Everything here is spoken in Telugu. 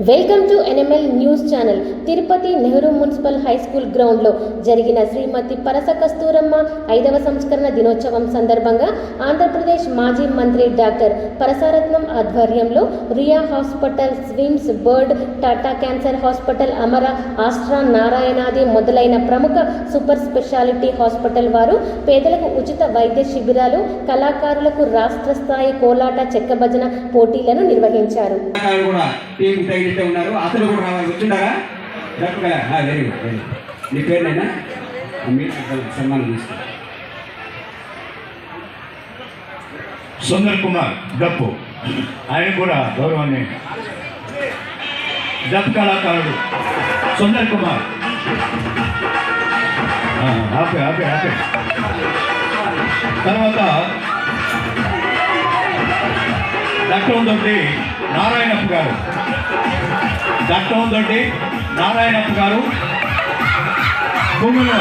Welcome to N M L news channel. Tirupati Nehru municipal high school గ్రౌండ్లో జరిగిన శ్రీమతి పరస కస్తూరమ్మ ఐదవ సంస్కరణ దినోత్సవం సందర్భంగా ఆంధ్రప్రదేశ్ మాజీ మంత్రి డాక్టర్ పరసారత్నం ఆధ్వర్యంలో Ruia hospital SVIMS BIRRD Tata cancer hospital Amara Astra నారాయణాది మొదలైన ప్రముఖ సూపర్ స్పెషాలిటీ హాస్పిటల్ వారు పేదలకు ఉచిత వైద్య శిబిరాలు కళాకారులకు రాష్ట్ర స్థాయి కోలాట చెక్క భజన పోటీలను నిర్వహించారు. ఏదైతే ఉన్నారో. ఉన్నారు అతను కూడా రావాలి. వచ్చిండారా doctor very good very good. నీ పేరునైనా మీరు సన్మానం తీసుకో సుందర్ కుమార్ డప్పు ఆయన కూడా గౌరవాన్ని డప్ కళాకారుడు. సుందర్ కుమార్. ఆపే ఆపే ఆపే. తర్వాత దట్టం దొడ్డి నారాయణప్ప గారు. దట్టం దొడ్డి నారాయణప్ప గారు. భూమిలో.